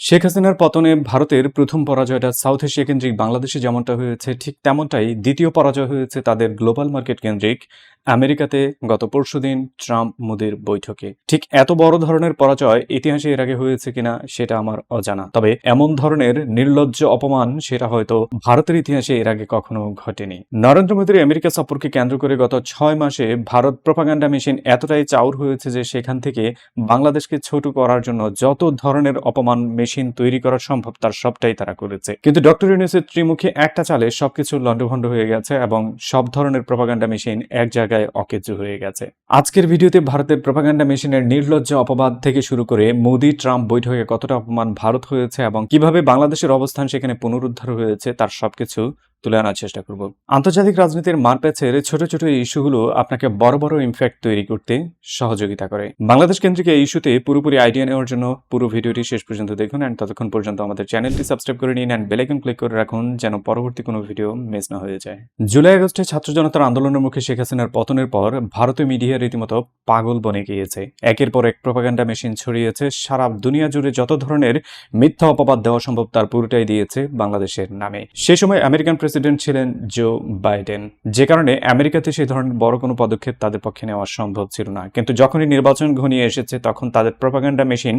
শেখ হাসিনার পতনে ভারতের প্রথম পরাজয়টা সাউথ এশিয়া কেন্দ্রিক বাংলাদেশে যেমনটা হয়েছে, ঠিক তেমনটাই দ্বিতীয় পরাজয় হয়েছে তাদের গ্লোবাল মার্কেট কেন্দ্রিক আমেরিকাতে গত পরশুদিন ট্রাম্প মোদির বৈঠকে। ঠিক এত বড় ধরনের পরাজয় ইতিহাসে এর আগে হয়েছে কিনা সেটা আমার অজানা। তবে এমন ধরনের নির্লজ্জ অপমান সেটা হয়তো ভারতের ইতিহাসে এর আগে কখনো ঘটেনি। নরেন্দ্র মোদীর আমেরিকা সফরকে কেন্দ্র করে গত ছয় মাসে ভারত প্রপাগান্ডা মেশিন এতটাই চাউর হয়েছে যে সেখান থেকে বাংলাদেশকে ছোট করার জন্য যত ধরনের অপমান মেশিন তৈরি করা সম্ভব, তার সবটাই তারা করেছে। কিন্তু ডক্টর ইউনুসের ত্রিমুখী একটা চালে সবকিছু লন্ডভন্ড হয়ে গেছে এবং সব ধরনের প্রভাগান্ডা মেশিন এক জায়গায় অকেজু হয়ে গেছে। আজকের ভিডিওতে ভারতের প্রপাগান্ডা মেশিনের নির্লজ্জ অপবাদ থেকে শুরু করে মোদি, ট্রাম্প বৈঠকে কতটা অপমান ভারত হয়েছে এবং কীভাবে বাংলাদেশের অবস্থান সেখানে পুনরুদ্ধার হয়েছে, তার সবকিছু তুলে আনার চেষ্টা করব। আন্তর্জাতিক রাজনীতির মারপ্যাচের ছোট ছোট ইস্যুগুলো আপনাকে বড় বড় ইমফ্যাক্ট তৈরি করতে সহযোগিতা করে। বাংলাদেশ কেন্দ্রিক এই ইস্যুতে পুরোপুরি আইডিয়া নেওয়ার জন্য পুরো ভিডিওটি শেষ পর্যন্ত দেখুন অ্যান্ড ততক্ষণ পর্যন্ত আমাদের চ্যানেলটি সাবস্ক্রাইব করে নিন অ্যান্ড বেলাইকন ক্লিক করে রাখুন যেন পরবর্তী কোনো ভিডিও মিস না হয়ে যায়। জুলাই আগস্টে ছাত্র জনতার আন্দোলনের মুখে শেখ হাসিনার পতনের পর ভারতীয় মিডিয়া রীতিমতো পাগল বনে গিয়েছে। একের পর এক প্রপাগান্ডা মেশিন ছড়িয়েছে, সারা দুনিয়া জুড়ে যত ধরনের মিথ্যা অপবাদ দেওয়া সম্ভব তার পুরোটাই দিয়েছে বাংলাদেশের নামে। সে সময় আমেরিকান প্রেসিডেন্ট ছিলেন জো বাইডেন। যে কারণে আমেরিকাতে সেই ধরনের বড় কোনো পদক্ষেপ তাদের পক্ষে নেওয়া সম্ভব ছিল না। কিন্তু যখনই নির্বাচন ঘনিয়ে এসেছে, তখন তাদের প্রপাগান্ডা মেশিন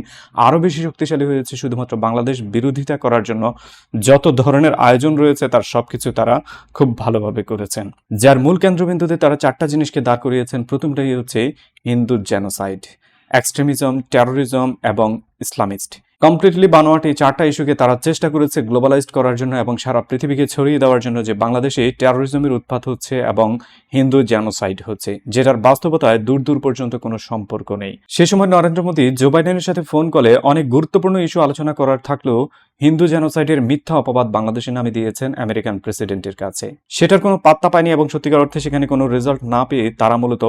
আরও বেশি শক্তিশালী হয়েছে শুধুমাত্র বাংলাদেশ বিরোধিতা করার জন্য যত ধরনের আয়োজন রয়েছে, তার সবকিছু তারা খুব ভালোভাবে করেছেন। যার মূল কেন্দ্রবিন্দুতে তারা চারটা জিনিসকে দাঁড় করিয়েছেন। প্রথমটাই হচ্ছে হিন্দু জেনোসাইড, এক্সট্রিমিজম, টেরোরিজম এবং ইসলামিস্ট। কমপ্লিটলি বানোয়াট এই চারটা ইস্যুকে তারা চেষ্টা করেছে গ্লোবালাইজড করার জন্য এবং সারা পৃথিবীকে ছড়িয়ে দেওয়ার জন্য যে বাংলাদেশে টেরোরিজমের উৎপাত হচ্ছে এবং হিন্দু জ্যানোসাইড হচ্ছে, যেটার বাস্তবতায় দূর দূর পর্যন্ত কোনো সম্পর্ক নেই। সে সময় নরেন্দ্র মোদী জো বাইডেনের সাথে ফোন কলে অনেক গুরুত্বপূর্ণ ইস্যু আলোচনা করার থাকলেও হিন্দু জেনোসাইডের মিথ্যা অপবাদ বাংলাদেশের নামে দিয়েছেন আমেরিকান প্রেসিডেন্টের কাছে। সেটার কোনো পাত্তা পায়নি এবং সত্যিকার অর্থে সেখানে কোনো রেজাল্ট না পেয়ে তারা মূলত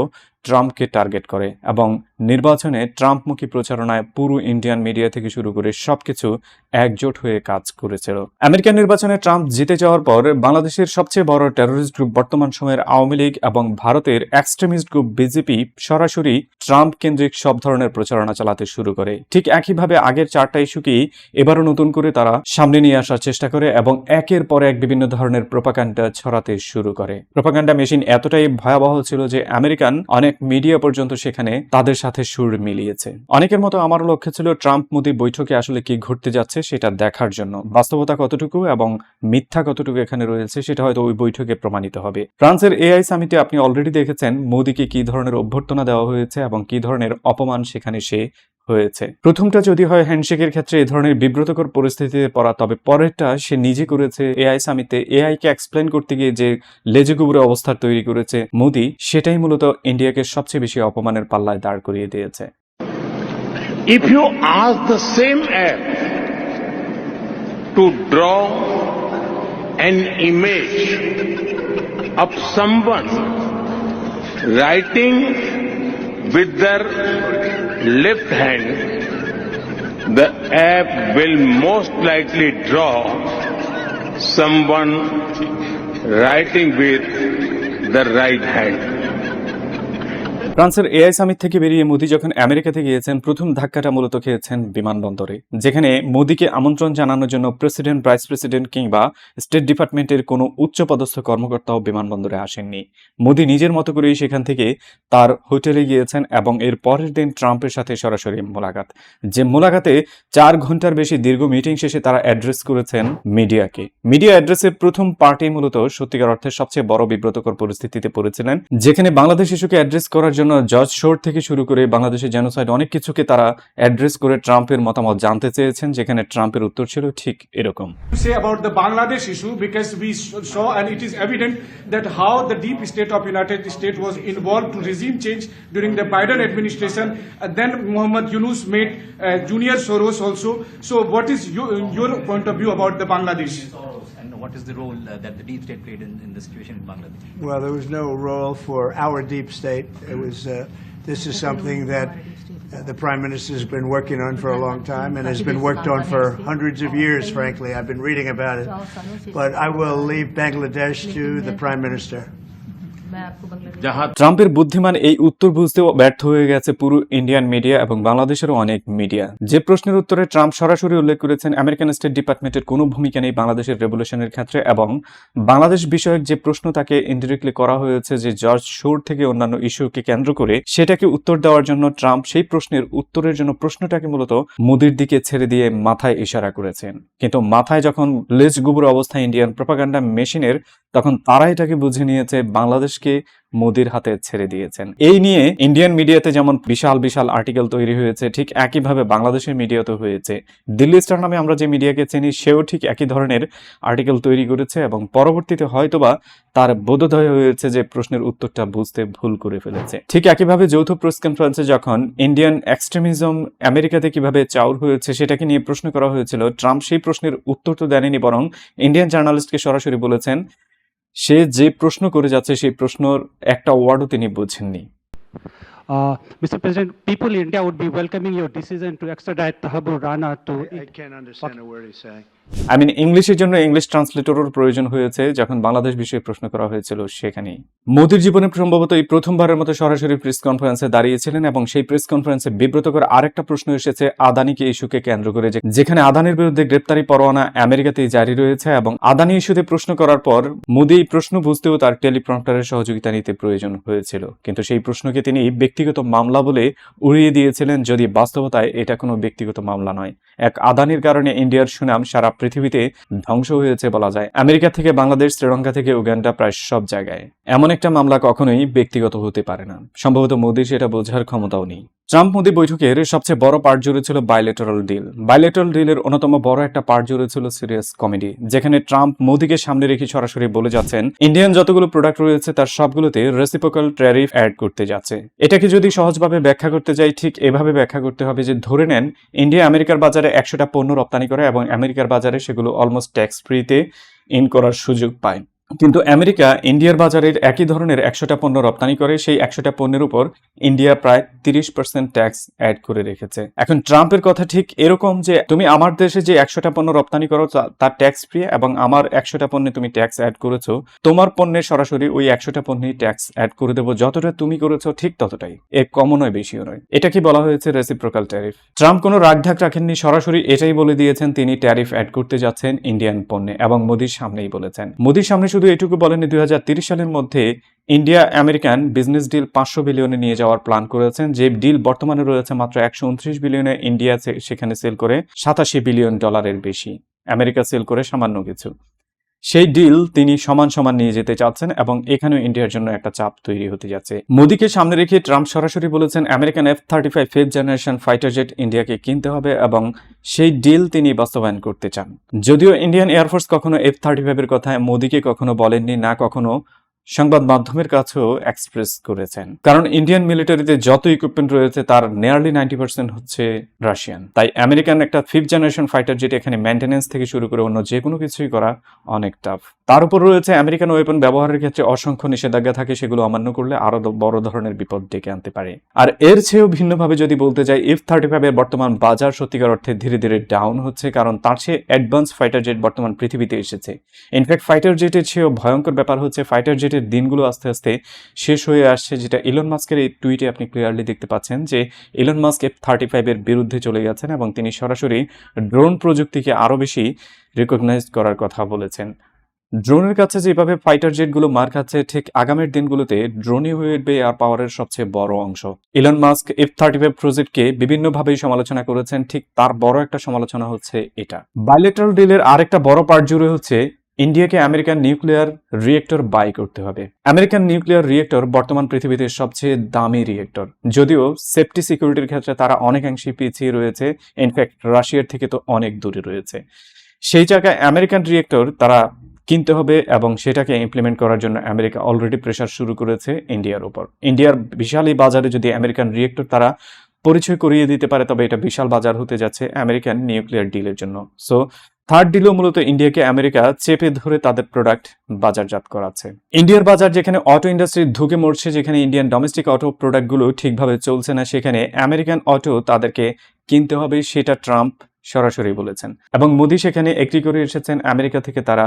ট্রাম্পকে টার্গেট করে এবং নির্বাচনে ট্রাম্পমুখী প্রচারণায় পুরো ইন্ডিয়ান মিডিয়া থেকে শুরু করে সবকিছু একজোট হয়ে কাজ করেছিল। আমেরিকান নির্বাচনে ট্রাম্প জিতে যাওয়ার পর বাংলাদেশের সবচেয়ে বড় টেরোরিস্ট গ্রুপ বর্তমান সময়ের আওয়ামী লীগ এবং ভারতের এক্সট্রিমিস্ট গ্রুপ বিজেপি সরাসরি ট্রাম্প কেন্দ্রিক সব ধরনের প্রচারণা চালাতে শুরু করে। ঠিক একইভাবে আগের চারটা ইস্যুকেই এবারও নতুন করে তারা সামনে নিয়ে আসার চেষ্টা করে এবং একের পর এক বিভিন্ন ধরনের প্রোপাগান্ডা ছড়াতে শুরু করে। প্রোপাগান্ডা মেশিন এতটাই ভয়াবহ ছিল যে আমেরিকান অনেক মিডিয়া পর্যন্ত সেখানে তাদের সাথে সুর মিলিয়েছে। অনেকের মতো আমার লক্ষ্য ছিল ট্রাম্প মোদী বৈঠকে আসলে কি ঘটতে যাচ্ছে সেটা দেখার জন্য। বাস্তবতা কতটুকু এবং মিথ্যা কতটুকু এখানে রয়েছে সেটা হয়তো ওই বৈঠকে প্রমাণিত হবে। ফ্রান্সের এআই সামিটে আপনি অলরেডি দেখেছেন মোদীকে কি ধরনের অভ্যর্থনা দেওয়া হয়েছে এবং কি ধরনের অপমান সেখানে সে হয়েছে। প্রথমটা যদি হয় হ্যান্ডশেকের ক্ষেত্রে এই ধরনের বিব্রতকর পরিস্থিতিতে পড়া, তবে পরেরটা সে নিজে করেছে এআই সামিতে এআই কে এক্সপ্লেন করতে গিয়ে যে লেজে গুবরে অবস্থা তৈরি করেছে মোদি, সেটাই মূলত ইন্ডিয়াকে সবচেয়ে বেশি অপমানের পাল্লায় দাঁড় করিয়ে দিয়েছে। If you ask the same app to draw an image of someone writing with their left hand, the app will most likely draw someone writing with the right hand. ফ্রান্সের এআই সামিট থেকে বেরিয়ে মোদি যখন আমেরিকাতে গিয়েছেন, প্রথম ধাক্কাটা মূলত খেয়েছেন বিমানবন্দরে, যেখানে মোদিকে আমন্ত্রণ জানানোর জন্য প্রেসিডেন্ট, ভাইস প্রেসিডেন্ট কিংবা স্টেট ডিপার্টমেন্টের কোনো উচ্চপদস্থ কর্মকর্তাও বিমানবন্দরে আসেননি। মোদি নিজের মতো করেই সেখান থেকে তার হোটেলে গিয়েছেন এবং এর পরের দিন ট্রাম্পের সাথে সরাসরি মোলাকাত। যে মোলাকাতে চার ঘণ্টার বেশি দীর্ঘ মিটিং শেষে তারা অ্যাড্রেস করেছেন মিডিয়াকে। মিডিয়া অ্যাড্রেসের প্রথম পার্টি মূলত সত্যিকার অর্থে সবচেয়ে বড় বিব্রতকর পরিস্থিতিতে পড়েছিলেন, যেখানে বাংলাদেশ শিশুকে অ্যাড্রেস করার জন্য জজ শোর থেকে শুরু করে বাংলাদেশের জেনোসাইড অনেক কিছুকে তারা অ্যাড্রেস করে ট্রাম্পের মতামত জানতে চেয়েছেন যেখানে ট্রাম্পের উত্তর ছিল ঠিক এরকম about the Bangladesh issue because we saw and it is evident that how the deep state of United States was involved to regime change during the Biden administration. And then Muhammad Yunus made uh, Junior Soros also. So what is your, your point of view about? And what is the role uh, that the deep state played in, in the situation in Bangladesh? Well, there was no role for our deep state. It was. Uh, this is something that uh, the prime minister has been working on for a long time and has been worked on for hundreds of years. Frankly, I've been reading about it, but I will leave Bangladesh to the prime minister. ট্রাম্পের বুদ্ধিমান এই উত্তর বুঝতেও ব্যর্থ হয়ে গেছে পুরো Indian media এবং বাংলাদেশেরও অনেক মিডিয়া। যে প্রশ্নের উত্তরে ট্রাম্প সরাসরি উল্লেখ করেছেন, আমেরিকান স্টেট ডিপার্টমেন্টের কোনো ভূমিকা নেই বাংলাদেশের রেভলিউশনের ক্ষেত্রে এবং বাংলাদেশ বিষয়ক যে প্রশ্ন তাকে ইনডিরেক্টলি করা হয়েছে যে জর্জ শোর থেকে অন্যান্য ইস্যুকে কেন্দ্র করে সেটাকে উত্তর দেওয়ার জন্য ট্রাম্প সেই প্রশ্নের উত্তরের জন্য প্রশ্নটাকে মূলত মোদির দিকে ছেড়ে দিয়ে মাথায় ইশারা করেছেন। কিন্তু মাথায় যখন লেজ গুবুর অবস্থা ইন্ডিয়ান প্রপাগান্ডা মেশিনের, তখন তারা এটাকে বুঝে নিয়েছে বাংলাদেশকে মোদির হাতে ছেড়ে দিয়েছেন। এই নিয়ে ইন্ডিয়ান মিডিয়াতে যেমন বিশাল বিশাল আর্টিকেল তৈরি হয়েছে, ঠিক একইভাবে বাংলাদেশের মিডিয়াতে হয়েছে। দিল্লি স্টার নামে আমরা যে মিডিয়াকে চিনি, সেও ঠিক একই ধরনের আর্টিকেল তৈরি করেছে এবং পরবর্তীতে হয়তোবা তার বোধোদয় হয়েছে যে প্রশ্নের উত্তরটা বুঝতে ভুল করে ফেলেছে। ঠিক একইভাবে যৌথ প্রেস কনফারেন্সে যখন ইন্ডিয়ান এক্সট্রিমিজম আমেরিকাতে কীভাবে চাউর হয়েছে, সেটাকে নিয়ে প্রশ্ন করা হয়েছিল, ট্রাম্প সেই প্রশ্নের উত্তর তো দেননি, বরং ইন্ডিয়ান জার্নালিস্টকে সরাসরি বলেছেন সে যে প্রশ্ন করে যাচ্ছে সেই প্রশ্নর একটা ওয়ার্ডও তিনি বুঝেননি Uh, Mr. President, people in India would be welcoming your decision to extradite Tahabur Rana to. I can't understand a word he's saying. I mean ইংলিশের জন্য ইংলিশ ট্রান্সলেটরের প্রয়োজন হয়েছে যখন বাংলাদেশ বিষয়ে প্রশ্ন করা হয়েছিল সেখানেই। মোদির জীবনে সম্ভবত এই প্রথমবারের মতো সরাসরি প্রেস কনফারেন্সে দাঁড়িয়েছিলেন এবং সেই প্রেস কনফারেন্সে বিব্রতকর আরেকটা প্রশ্ন এসেছে আদানিকে ইস্যুকে কেন্দ্র করে যেখানে আদানির বিরুদ্ধে গ্রেপ্তারি পরোয়ানা আমেরিকাতেই জারি রয়েছে এবং আদানি ইস্যুতে প্রশ্ন করার পর মোদি এই প্রশ্ন বুঝতেও তার টেলিপ্রম্পটারের সহযোগিতা নিতে প্রয়োজন হয়েছিল। কিন্তু সেই প্রশ্নকে তিনি ব্যক্তিগত মামলা বলে উড়িয়ে দিয়েছিলেন, যদি বাস্তবতায় এটা কোনো ব্যক্তিগত মামলা নয়। এক আদানির কারণে ইন্ডিয়ার সুনাম সারা পৃথিবীতে ধ্বংস হয়েছে বলা যায়। আমেরিকা থেকে বাংলাদেশ, শ্রীলঙ্কা থেকে উগান্ডা প্রায় সব জায়গায়। এমন একটা মামলা কখনোই ব্যক্তিগত হতে পারে না। সম্ভবত মোদির সেটা বোঝার ক্ষমতাও নেই। ট্রাম্প মোদি বৈঠকের সবচেয়ে বড় পার্ট জুড়ে ছিল বাইলেটারাল ডিল বাইলেটারাল ডিলের অন্যতম বড় একটা পার্ট জুড়ে ছিল সিরিয়াস কমেডি যেখানে ট্রাম্প মোদিকে সামনে রেখে সরাসরি বলে যাচ্ছেন ইন্ডিয়ান যতগুলো প্রোডাক্ট রয়েছে তার সবগুলোতে রেসিপোকাল ট্যারিফ অ্যাড করতে যাচ্ছে। এটাকে যদি সহজভাবে ব্যাখ্যা করতে যাই, ঠিক এভাবে ব্যাখ্যা করতে হবে যে ধরে নেন ইন্ডিয়া আমেরিকার বাজারে একশোটা পণ্য রপ্তানি করে এবং আমেরিকার বাজারে সেগুলো অলমোস্ট ট্যাক্স ফ্রিতে ইন করার সুযোগ পায়। কিন্তু আমেরিকা ইন্ডিয়ার বাজারের একই ধরনের একশোটা পণ্য রপ্তানি করে, সেই একশোটা পণ্যের উপর ইন্ডিয়া প্রায় তিরিশ পার্সেন্ট ট্যাক্স অ্যাড করে রেখেছে। এখন ট্রাম্পের কথা ঠিক এরকম যে তুমি আমার দেশে যে একশোটা পণ্য রপ্তানি করো তার ট্যাক্স ফ্রি এবং আমার একশোটা পণ্যে তুমি ট্যাক্স অ্যাড করেছ, তোমার পণ্যে সরাসরি ওই একশোটা পণ্যে ট্যাক্স অ্যাড করে দেবো। যতটা তুমি করেছ ঠিক ততটাই। এ কমও নয়, বেশিও নয়। এটা কি বলা হয়েছে রেসিপ্রোকাল ট্যারিফ ট্রাম্প কোনো রাগঢাক রাখেননি, সরাসরি এটাই বলে দিয়েছেন, তিনি ট্যারিফ অ্যাড করতে যাচ্ছেন ইন্ডিয়ান পণ্যে এবং মোদির সামনেই বলেছেন। মোদির সামনে শুধু এটুকু বলেনি দুই সালের মধ্যে ইন্ডিয়া আমেরিকান বিজনেস ডিল পাঁচশো বিলিয়নে নিয়ে যাওয়ার প্ল্যান করেছেন। যে ডিল বর্তমানে রয়েছে মাত্র একশো উনত্রিশ বিলিয়নে, ইন্ডিয়া সেখানে সেল করে সাতাশি বিলিয়ন ডলারের বেশি। আমেরিকা সেল করে সামান্য কিছু। সেই ডিল তিনি সমান সমান নিয়ে যেতে চাচ্ছেন এবং এখানেও ইন্ডিয়ার জন্য একটা চাপ তৈরি হতে যাচ্ছে। মোদীকে সামনে রেখে ট্রাম্প সরাসরি বলেছেন, American F thirty five fifth generation fighter jet ইন্ডিয়াকে কিনতে হবে এবং সেই ডিল তিনি বাস্তবায়ন করতে চান। যদিও ইন্ডিয়ান এয়ারফোর্স কখনো এফ থার্টি ফাইভের কথায় মোদীকে কখনো বলেননি, না কখনো সংবাদ মাধ্যমের কাছেও এক্সপ্রেস করেছেন। কারণ ইন্ডিয়ান মিলিটারিতে যত ইকুইপমেন্ট রয়েছে, তার নিয়ারলি নাইনটি পার্সেন্ট হচ্ছে রাশিয়ান তাই আমেরিকান একটা ফিফথ জেনারেশন ফাইটার জেট এখানে মেনটেন্যান্স থেকে শুরু করে অন্য যে কোনো কিছুই করা অনেক টাফ তার উপর রয়েছে আমেরিকান ওয়েপন ব্যবহারের ক্ষেত্রে অসংখ্য নিষেধাজ্ঞা থাকে, সেগুলো অমান্য করলে আরও বড় ধরনের বিপদ ডেকে আনতে পারে। আর এর চেয়েও ভিন্নভাবে যদি বলতে যাই এফ থার্টি ফাইভের বর্তমান বাজার সত্যিকার অর্থে ধীরে ধীরে ডাউন হচ্ছে, কারণ তার চেয়ে অ্যাডভান্স ফাইটার জেট বর্তমান পৃথিবীতে এসেছে। ইনফ্যাক্ট ফাইটার জেটের চেয়েও ভয়ঙ্কর ব্যাপার হচ্ছে ফাইটার জেটের দিনগুলো আস্তে আস্তে শেষ হয়ে আসছে, যেটা ইলন মাস্কের এই টুইটে আপনি ক্লিয়ারলি দেখতে পাচ্ছেন যে ইলন মাস্ক এফ থার্টি ফাইভের বিরুদ্ধে চলে গেছেন এবং তিনি সরাসরি ড্রোন প্রযুক্তিকে আরও বেশি রিকগনাইজ করার কথা বলেছেন। ড্রোনের কাছে যেভাবে ফাইটার জেটগুলো মার খাচ্ছে, ঠিক আগামীর দিনগুলোতে ড্রোনই হয়ে উঠবে এয়ার পাওয়ারের সবচেয়ে বড় অংশ। Elon Musk F thirty five প্রজেক্টকে বিভিন্নভাবেই সমালোচনা করেছেন, ঠিক তার বড় একটা সমালোচনা হচ্ছে এটা। বাইলেটারাল ডিলের আরেকটা বড় পার্ট জুড়ে হচ্ছে ইন্ডিয়াকে আমেরিকান নিউক্লিয়ার রিয়েক্টর বাই করতে হবে। আমেরিকান নিউক্লিয়ার রিয়েক্টর বর্তমান পৃথিবীতে সবচেয়ে দামি রিয়েক্টর যদিও সেফটি সিকিউরিটির ক্ষেত্রে তারা অনেকাংশে পিছিয়ে রয়েছে ইনফ্যাক্ট রাশিয়ার থেকে তো অনেক দূরে রয়েছে। সেই জায়গায় আমেরিকান রিয়েক্টর তারা কিনতে হবে এবং সেটাকে ইমপ্লিমেন্ট করার জন্য আমেরিকা অলরেডি প্রেশার শুরু করেছে ইন্ডিয়ার উপর। ইন্ডিয়ার বিশাল এই বাজারে যদি আমেরিকান রিয়েক্টর তারা পরিচয় করিয়ে দিতে পারে, তবে এটা বিশাল বাজার হতে যাচ্ছে আমেরিকান নিউক্লিয়ার ডিলের জন্য। সো থার্ড ডিলও মূলত ইন্ডিয়াকে আমেরিকা চেপে ধরে তাদের প্রোডাক্ট বাজারজাত করাচ্ছে। ইন্ডিয়ার বাজার যেখানে অটো ইন্ডাস্ট্রি ধুকে মরছে, যেখানে ইন্ডিয়ান ডোমেস্টিক অটো প্রোডাক্টগুলো ঠিকভাবে চলছে না, সেখানে আমেরিকান অটো তাদেরকে কিনতে হবে, সেটা ট্রাম্প সরাসরি বলেছেন। এবং মোদি সেখানে একটি করে এসেছেন, আমেরিকা থেকে তারা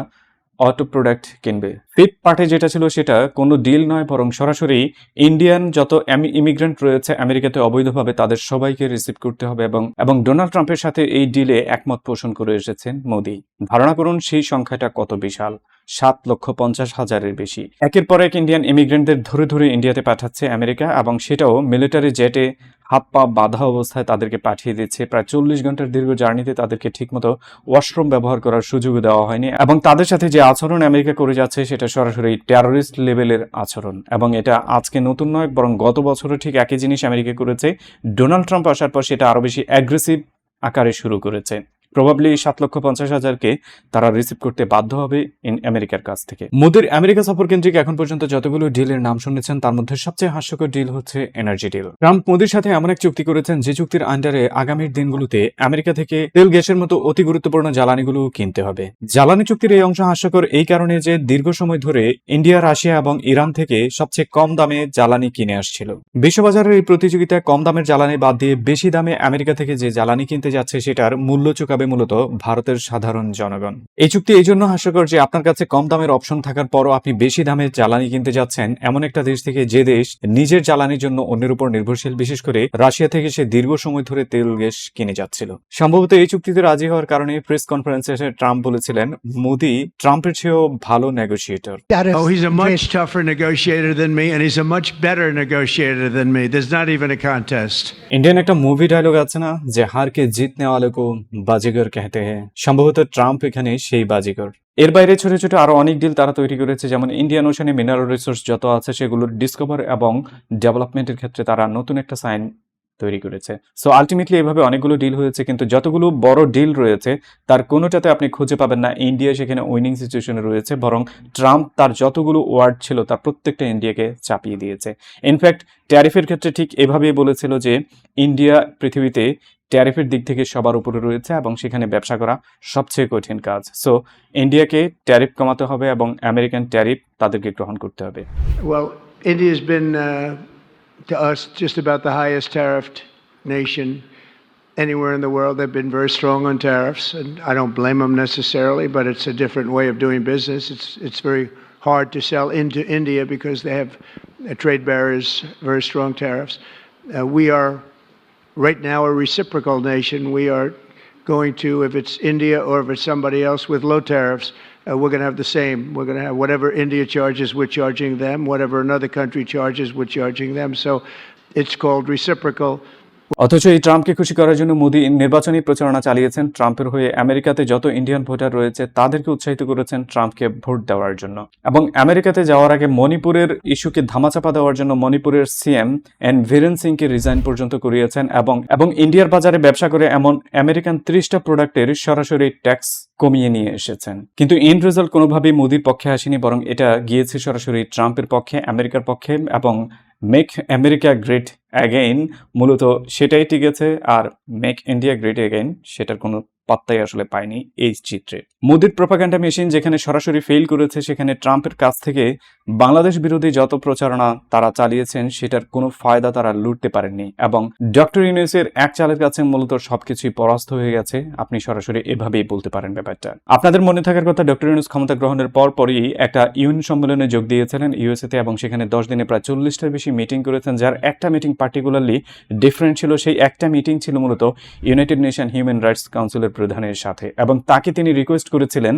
অটো প্রোডাক্ট কিনবে। ফিফথ পার্টে যেটা ছিল সেটা কোনো ডিল নয়, বরং সরাসরি ইন্ডিয়ান যত ইমিগ্রেন্ট রয়েছে আমেরিকাতে অবৈধভাবে তাদের সবাইকে রিসিভ করতে হবে এবং এবং ডোনাল্ড ট্রাম্পের সাথে এই ডিলে একমত পোষণ করে এসেছেন মোদি। ধারণা করুন সেই সংখ্যাটা কত বিশাল? সাত লক্ষ পঞ্চাশ হাজারের বেশি। একের পর এক ইন্ডিয়ান ইমিগ্রেন্টদের ধরে ধরে ইন্ডিয়াতে পাঠাচ্ছে আমেরিকা এবং সেটাও মিলিটারি জেটে হাত পা বাধা অবস্থায় তাদেরকে পাঠিয়ে দিচ্ছে। প্রায় চল্লিশ ঘণ্টার দীর্ঘ জার্নিতে তাদেরকে ঠিকমতো ওয়াশরুম ব্যবহার করার সুযোগ দেওয়া হয়নি এবং তাদের সাথে যে আচরণ আমেরিকা করে যাচ্ছে সেটা সরাসরি টেরোরিস্ট লেভেলের আচরণ এবং এটা আজকে নতুন নয়, বরং গত বছরও ঠিক একই জিনিস আমেরিকা করেছে। ডোনাল্ড ট্রাম্প আসার পর সেটা আরও বেশি অ্যাগ্রেসিভ আকারে শুরু করেছে। প্রবাবলি সাত লক্ষ পঞ্চাশ হাজারকে তারা রিসিভ করতে বাধ্য হবে ইন আমেরিকার কাছ থেকে। মোদির আমেরিকা সফর কেন্দ্রিক এখন পর্যন্ত যতগুলো ডিলের নাম শুনেছেন, তার মধ্যে সবচেয়ে হাস্যকর ডিল হচ্ছে এনার্জি ডিল ট্রাম্প মোদির সাথে এমন এক চুক্তি করেছেন, যে চুক্তির আন্ডারে আগামীর দিনগুলোতে আমেরিকা থেকে তেল, গ্যাসের মতো অতি গুরুত্বপূর্ণ জ্বালানিগুলো কিনতে হবে। জ্বালানি চুক্তির এই অংশ হাস্যকর এই কারণে যে দীর্ঘ সময় ধরে ইন্ডিয়া রাশিয়া এবং ইরান থেকে সবচেয়ে কম দামে জ্বালানি কিনে আসছিল। বিশ্ববাজারের এই প্রতিযোগিতায় কম দামের জ্বালানি বাদ দিয়ে বেশি দামে আমেরিকা থেকে যে জ্বালানি কিনতে যাচ্ছে, সেটার মূল্য চুকাবে মূলত ভারতের সাধারণ জনগণ। এই চুক্তি এই জন্য হাস্যকর যে আপনার কাছে কম দামের অপশন থাকার পরও আপনি বেশি দামে জ্বালানি কিনতে যাচ্ছেন এমন একটা দেশ থেকে যে দেশ নিজের জ্বালানির জন্য অন্যের উপর নির্ভরশীল বিশেষ করে রাশিয়া থেকে সে দীর্ঘ সময় ধরে তেল গ্যাস কিনে যাচ্ছিল। সম্ভবত এই চুক্তিতে রাজি হওয়ার কারণে প্রেস কনফারেন্সে এসে ট্রাম্প বলেছিলেন মোদি ট্রাম্পের চেয়েও ভালো নেগোসিয়েটর Oh. ইন্ডিয়ান একটা মুভি ডায়লগ আছে না যে হারকে জিতনে ওয়ালে কো বাজিগর কেহতে হে সম্ভবত ট্রাম্প এখানে সেই বাজিগর। এর বাইরে ছোট ছোট আরও অনেক ডিল তারা তৈরি করেছে, যেমন ইন্ডিয়ান ওশানে মিনারেল রিসোর্স যত আছে সেগুলোর ডিসকভার এবং ডেভেলপমেন্টের ক্ষেত্রে তারা নতুন একটা সাইন তৈরি করেছে। সো আলটিমেটলি এভাবে অনেকগুলো ডিল হয়েছে, কিন্তু যতগুলো বড় ডিল রয়েছে, তার কোনোটাতে আপনি খুঁজে পাবেন না। ইন্ডিয়া সেখানে উইনিং সিচুয়েশনে রয়েছে, বরং ট্রাম্প তার যতগুলো ওয়ার্ড ছিল তার প্রত্যেকটা ইন্ডিয়াকে চাপিয়ে দিয়েছে। ইনফ্যাক্ট ট্যারিফের ক্ষেত্রে ঠিক এভাবেই বলেছিল যে ইন্ডিয়া পৃথিবীতে ট্যারিফের দিক থেকে সবার উপরে রয়েছে এবং সেখানে ব্যবসা করা সবচেয়ে কঠিন কাজ সো ইন্ডিয়াকে ট্যারিফ কমাতে হবে এবং আমেরিকান ট্যারিফ তাদেরকে গ্রহণ করতে হবে Well, India's been uh, to us just about the highest tariffed nation anywhere in the world. They've been very strong on tariffs, and I don't blame them necessarily, but it's a different way of doing business. It's it's very hard to sell into India because they have uh, trade barriers, very strong tariffs. Uh, we are right now a reciprocal nation. We are going to, if it's India or if it's somebody else with low tariffs, uh, we're going to have the same. We're going to have whatever India charges, we're charging them. Whatever another country charges, we're charging them. So it's called reciprocal. অথচ এই ট্রাম্পকে খুশি করার জন্য মোদী নির্বাচনী প্রচারণা চালিয়েছেন। ট্রাম্পের হয়ে আমেরিকাতে যত ইন্ডিয়ান ভোটার রয়েছে, তাদেরকে উৎসাহিত করেছেন ট্রাম্পকে ভোট দেওয়ার জন্য। এবং আমেরিকাতে যাওয়ার আগে মণিপুরের ইস্যুকে ধামাচাপা দেওয়ার জন্য মণিপুরের সিএম এন বীরেন সিংকে রিজাইন পর্যন্ত করিয়েছেন এবং এবং ইন্ডিয়ার বাজারে ব্যবসা করে এমন আমেরিকান ত্রিশটা প্রোডাক্টের সরাসরি ট্যাক্স কমিয়ে নিয়ে এসেছেন। কিন্তু ইন রেজাল্ট কোনোভাবেই মোদির পক্ষে আসেনি, বরং এটা গিয়েছে সরাসরি ট্রাম্পের পক্ষে, আমেরিকার পক্ষে এবং মেক আমেরিকা গ্রেট অ্যাগেইন মূলত সেটাই টিকেছে আর মেক ইন্ডিয়া গ্রেট অ্যাগেইন সেটার কোনো পাত্তাই আসলে পায়নি এই চিত্রে। মোদির প্রপাগান্ডা মেশিন যেখানে সরাসরি ফেল করেছে, সেখানে ট্রাম্পের কাছ থেকে বাংলাদেশ বিরোধী যত প্রচারণা তারা চালিয়েছেন, সেটার কোনো ফায়দা তারা লুটতে পারেননি এবং ডক্টর ইউনুসের এক চালের কাছে মূলত সবকিছুই পরাস্ত হয়ে গেছে। আপনি সরাসরি এভাবেই বলতে পারেন ব্যাপারটা। আপনাদের মনে থাকার কথা, ডক্টর ইউনুস ক্ষমতা গ্রহণের পর পরই একটা ইউন সম্মেলনে যোগ দিয়েছিলেন ইউএসএতে এবং সেখানে দশ দিনে প্রায় চল্লিশটার বেশি মিটিং করেছেন, যার একটা মিটিং পার্টিকুলারলি ডিফারেন্ট ছিল। সেই একটা মিটিং ছিল মূলত ইউনাইটেড নেশন হিউম্যান রাইটস কাউন্সিলের প্রধানের সাথে। এবং তাকে তিনি রিকোয়েস্ট করেছিলেন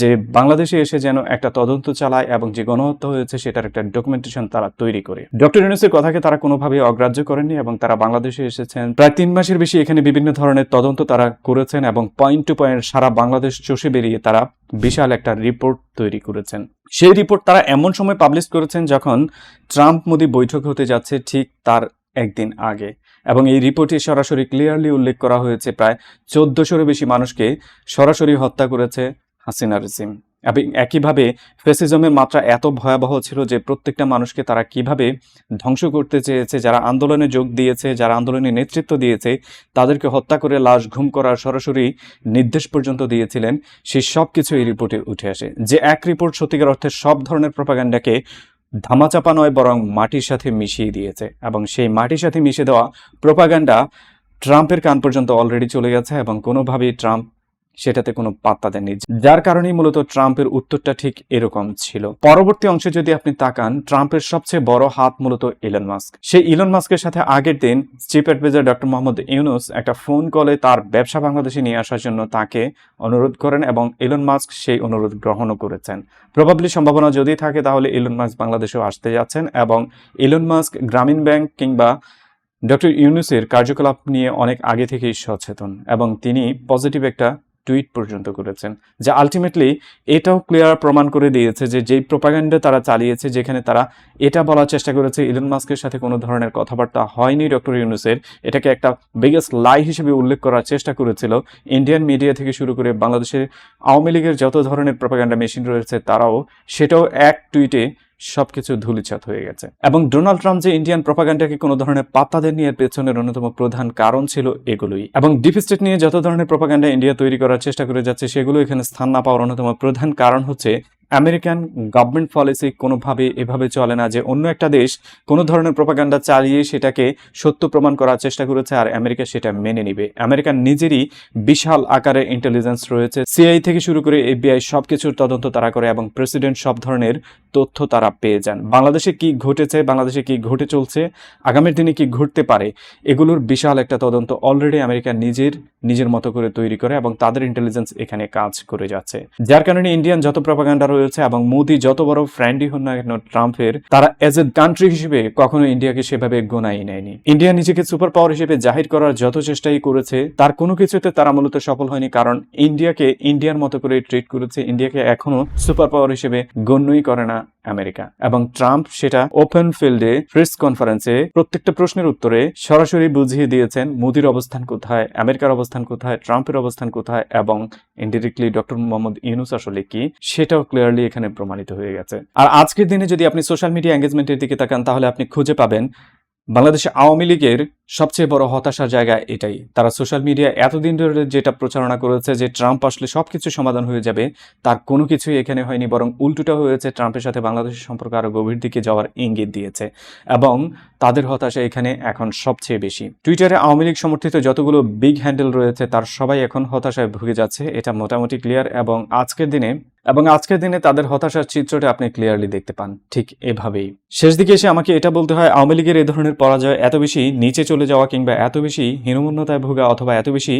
যে বাংলাদেশে এসে যেন একটা তদন্ত চালায় এবং যে গণহত্যা হয়েছে সেটার একটা ডকুমেন্টেশন তারা তৈরি করে। ডক্টর ইউনুসের কথাকে তারা কোনোভাবে অগ্রাহ্য করেননি এবং তারা বাংলাদেশে এসেছেন। প্রায় তিন মাসের বেশি এখানে বিভিন্ন ধরনের তদন্ত তারা করেছেন এবং পয়েন্ট টু পয়েন্ট সারা বাংলাদেশ চষে বেরিয়ে তারা বিশাল একটা রিপোর্ট তৈরি করেছেন। সেই রিপোর্ট তারা এমন সময় পাবলিশ করেছেন যখন ট্রাম্প মোদি বৈঠক হতে যাচ্ছে ঠিক তার একদিন আগে। এবং এই রিপোর্টে সরাসরি ক্লিয়ারলি উল্লেখ করা হয়েছে প্রায় চোদ্দশোরও বেশি মানুষকে সরাসরি হত্যা করেছে হাসিনা রেজিম। এবং একইভাবে ফেসিজমের মাত্রা এত ভয়াবহ ছিল যে প্রত্যেকটা মানুষকে তারা কীভাবে ধ্বংস করতে চেয়েছে, যারা আন্দোলনে যোগ দিয়েছে, যারা আন্দোলনে নেতৃত্ব দিয়েছে, তাদেরকে হত্যা করে লাশ ঘুম করার সরাসরি নির্দেশ পর্যন্ত দিয়েছিলেন, সেই সব কিছু এই রিপোর্টে উঠে আসে। যে এক রিপোর্ট সত্যিকার অর্থে সব ধরনের প্রপাগান্ডাকে ধামাচাপা নয়, বরং মাটির সাথে মিশিয়ে দিয়েছে। এবং সেই মাটির সাথে মিশে দেওয়া প্রোপাগান্ডা ট্রাম্পের কান পর্যন্ত অলরেডি চলে গেছে এবং কোনোভাবেই ট্রাম্প সেটাতে কোনো পাত্তা দেননি। যার কারণেই মূলত ট্রাম্পের উত্তরটা ঠিক এরকম ছিল। পরবর্তী অংশে যদি আপনি তাকান, ট্রাম্পের সবচেয়ে বড় হাত মূলত ইলন মাস্ক সেই ইলন মাস্কের সাথে আগের দিন chief adviser doctor Mohammad Yunus একটা ফোন কলে তার ব্যবসা বাংলাদেশে নিয়ে আসার জন্য তাকে অনুরোধ করেন এবং ইলন মাস্ক সেই অনুরোধ গ্রহণও করেছেন। প্রবাবলি সম্ভাবনা যদি থাকে তাহলে ইলন মাস্ক বাংলাদেশেও আসতে যাচ্ছেন এবং ইলন মাস্ক গ্রামীণ ব্যাংক কিংবা ডক্টর ইউনুসের কার্যকলাপ নিয়ে অনেক আগে থেকেই সচেতন এবং তিনি পজিটিভ একটা টুইট পর্যন্ত করেছেন, যা আলটিমেটলি এটাও ক্লিয়ার প্রমাণ করে দিয়েছে যে যেই প্রোপাগান্ডা তারা চালিয়েছে, যেখানে তারা এটা বলার চেষ্টা করেছে ইলন মাস্কের সাথে কোনো ধরনের কথাবার্তা হয়নি ডক্টর ইউনুসের। এটাকে একটা বিগেস্ট লাই হিসেবে উল্লেখ করার চেষ্টা করেছিল। ইন্ডিয়ান মিডিয়া থেকে শুরু করে বাংলাদেশের আওয়ামী লীগের যত ধরনের প্রোপাগান্ডা মেশিন রয়েছে, তারাও সেটাও এক টুইটে সবকিছু ধুলিছাত হয়ে গেছে। এবং ডোনাল্ড ট্রাম্প যে ইন্ডিয়ান প্রপাগান্ডাকে কোনো ধরনের পাত্তা এর পেছনের অন্যতম প্রধান কারণ ছিল এগুলোই। এবং ডিপ স্টেট নিয়ে যত ধরনের প্রপাগান্ডা ইন্ডিয়া তৈরি করার চেষ্টা করে যাচ্ছে, সেগুলো এখানে স্থান না পাওয়ার অন্যতম প্রধান কারণ হচ্ছে আমেরিকান গভর্নমেন্ট পলিসি কোনোভাবে এভাবে চলে না যে অন্য একটা দেশ কোনো ধরনের প্রপাগান্ডা চালিয়ে সেটাকে সত্য প্রমাণ করার চেষ্টা করেছে আর আমেরিকা সেটা মেনে নিবে। আমেরিকার নিজেরই বিশাল আকারে ইন্টেলিজেন্স রয়েছে। সিআই থেকে শুরু করে এফবিআই সব কিছুর তদন্ত তারা করে এবং প্রেসিডেন্ট সব ধরনের তথ্য তারা পেয়ে যান। বাংলাদেশে কি ঘটেছে, বাংলাদেশে কি ঘটে চলছে, আগামীর দিনে কি ঘটতে পারে, এগুলোর বিশাল একটা তদন্ত অলরেডি আমেরিকা নিজের নিজের মতো করে তৈরি করে এবং তাদের ইন্টেলিজেন্স এখানে কাজ করে যাচ্ছে। যার কারণে ইন্ডিয়ান যত প্রপাগান্ডা রয়েছে এবং মোদি যত বড় ফ্রেন্ডই হন না কেন ট্রাম্পের, তারা এজ এ কান্ট্রি হিসেবে কখনো ইন্ডিয়াকে সেভাবে গোনাই নেয়নি। ইন্ডিয়া নিজেকে সুপার পাওয়ার হিসেবে জাহির করার যত চেষ্টাই করেছে, তার কোনো কিছুতে তারা মূলত সফল হয়নি কারণ ইন্ডিয়াকে ইন্ডিয়ার মতো করে ট্রিট করেছে। ইন্ডিয়াকে এখনও সুপার পাওয়ার হিসেবে গণ্যই করে না। আমেরিকা। এবং ট্রাম্প সেটা ওপেন ফিল্ডে প্রেস কনফারেন্সে প্রত্যেকটা প্রশ্নের উত্তরে সরাসরি বুঝিয়ে দিয়েছেন মোদির অবস্থান কোথায়, আমেরিকার অবস্থান কোথায়, ট্রাম্পের অবস্থান কোথায়, এবং ইনডিরেক্টলি ডক্টর মোহাম্মদ ইউনুস আসলে কি, সেটাও ক্লিয়ারলি এখানে প্রমাণিত হয়ে গেছে। আর আজকের দিনে যদি আপনি সোশ্যাল মিডিয়া এঙ্গেজমেন্টের দিকে তাকান, তাহলে আপনি খুঁজে পাবেন বাংলাদেশে আওয়ামী লীগের সবচেয়ে বড় হতাশার জায়গা এটাই। তারা সোশ্যাল মিডিয়া এতদিন ধরে যেটা প্রচারণা করেছে যে ট্রাম্প আসলে সবকিছু সমাধান হয়ে যাবে, তার কোনো কিছুই এখানে হয়নি, বরং উল্টোটা হয়েছে ট্রাম্পের সাথে বাংলাদেশের সম্পর্ক আরও গভীর দিকে যাওয়ার ইঙ্গিত দিয়েছে এবং তাদের হতাশা এখানে এখন সবচেয়ে বেশি। টুইটারে আওয়ামী লীগ সমর্থিত যতগুলো বিগ হ্যান্ডেল রয়েছে, তার সবাই এখন হতাশায় ভুগে যাচ্ছে, এটা মোটামুটি ক্লিয়ার এবং আজকের দিনে, এবং আজকের দিনে তাদের হতাশার চিত্রটা আপনি ক্লিয়ারলি দেখতে পান, ঠিক এভাবেই। শেষ দিকে এসে আমাকে এটা বলতে হয়, আওয়ামী লীগের এই ধরনের পরাজয় এত বেশি নিচে চলে যাওয়া কিংবা এত বেশি হীনমন্যতায় ভোগা অথবা এত বেশি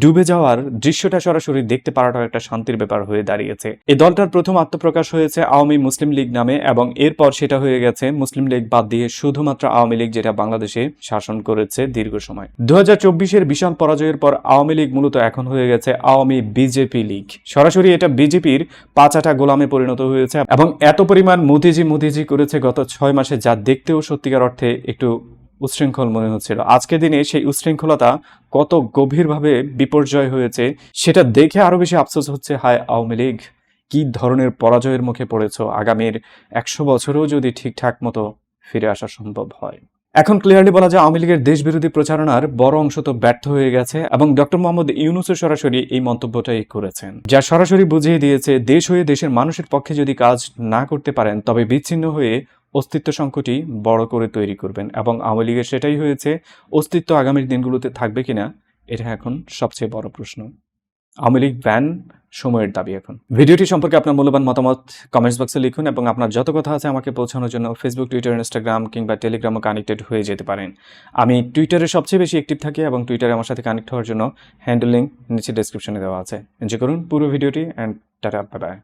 ডুবে যাওয়ার দৃশ্যটা সরাসরি দেখতে পারাটাও একটা শান্তির ব্যাপার হয়ে দাঁড়িয়েছে। এই দলটার প্রথম আত্মপ্রকাশ হয়েছে আওয়ামী মুসলিম লীগ নামে এবং এরপর সেটা হয়ে গেছে মুসলিম লীগ বাদ দিয়ে শুধুমাত্র আওয়ামী লীগ যেটা বাংলাদেশে শাসন করেছে দীর্ঘ সময়। দু হাজার বিশাল পরাজয়ের পর আওয়ামী লীগ মূলত এখন হয়ে গেছে আওয়ামী বিজেপি লীগ। সরাসরি এটা বিজেপির পাঁচাটা গোলামে পরিণত হয়েছে এবং এত পরিমাণ মোদিজি মোদিজি করেছে গত ছয় মাসে যা দেখতেও সত্যিকার অর্থে একটু উচ্ছৃঙ্খল মনে হচ্ছিল। আজকের দিনে সেই উচ্ছৃঙ্খলতা কত গভীরভাবে বিপর্যয় হয়েছে, সেটা দেখে আরও বেশি আফসোস হচ্ছে হায় আওয়ামী লীগ। কি ধরনের পরাজয়ের মুখে পড়েছ? আগামীর একশো বছরেও যদি ঠিকঠাক মতো ফিরে আসা সম্ভব হয়। এখন ক্লিয়ারলি বলা যায় আওয়ামী লীগের দেশবিরোধী প্রচারণার বড় অংশ তো ব্যর্থ হয়ে গেছে এবং ডক্টর মোহাম্মদ ইউনুসও সরাসরি এই মন্তব্যটাই করেছেন, যা সরাসরি বুঝিয়ে দিয়েছে, দেশ হয়ে দেশের মানুষের পক্ষে যদি কাজ না করতে পারেন, তবে বিচ্ছিন্ন হয়ে অস্তিত্ব সংকটই বড় করে তৈরি করবেন এবং আওয়ামী লীগের সেটাই হয়েছে, অস্তিত্ব আগামীর দিনগুলোতে থাকবে কিনা, এটা এখন সবচেয়ে বড় প্রশ্ন। আওয়ামী লীগ ব্যান সময়ের দাবি এখন। ভিডিওটি সম্পর্কে আপনার মূল্যবান মতামত কমেন্টস বক্সে লিখুন এবং আপনার যত কথা আছে আমাকে পৌঁছানোর জন্য ফেসবুক টুইটার ইনস্টাগ্রাম কিংবা টেলিগ্রামও কানেক্টেড হয়ে যেতে পারেন। আমি টুইটারে সবচেয়ে বেশি অ্যাক্টিভ থাকি এবং টুইটারে আমার সাথে কানেক্ট হওয়ার জন্য হ্যান্ডেল নিচে ডেসক্রিপশনে দেওয়া আছে। এনজয় করুন পুরো ভিডিওটি অ্যান্ড টাটা বাই